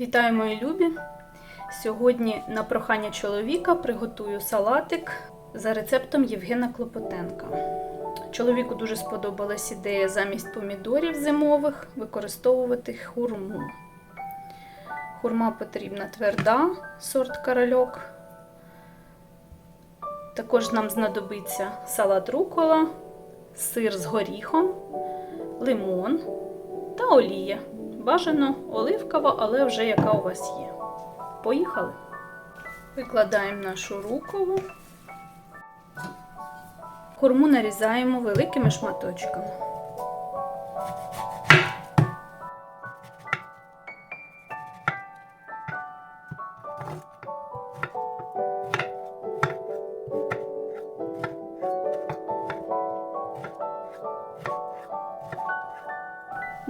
Вітаю, мої любі! Сьогодні на прохання чоловіка приготую салатик за рецептом Євгена Клопотенка. Чоловіку дуже сподобалась ідея замість помідорів зимових використовувати хурму. Хурма потрібна тверда, сорт корольок. Також нам знадобиться салат рукола, сир з горіхом, лимон та олія. Бажано оливкова, але вже яка у вас є. Поїхали. Викладаємо нашу руколу. Корму нарізаємо великими шматочками.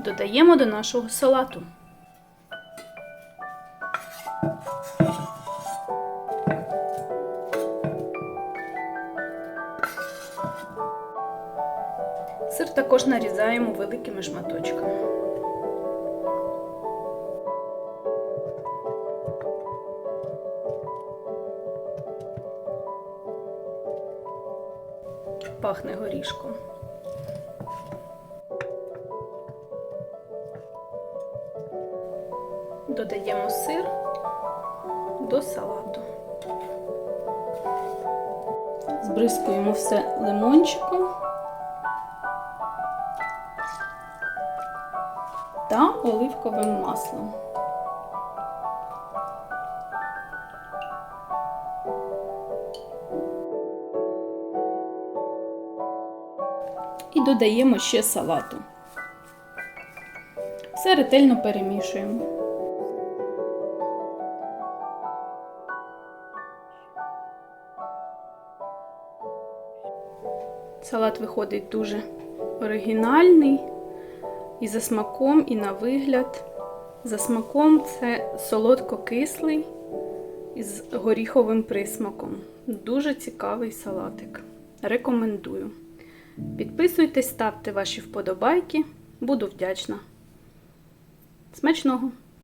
Додаємо до нашого салату. Сир також нарізаємо великими шматочками. Пахне горішком. Додаємо сир до салату. Збризкуємо все лимончиком та оливковим маслом. І додаємо ще салату. Все ретельно перемішуємо. Салат виходить дуже оригінальний і за смаком, і на вигляд. За смаком це солодко-кислий із горіховим присмаком. Дуже цікавий салатик. Рекомендую. Підписуйтесь, ставте ваші вподобайки. Буду вдячна. Смачного!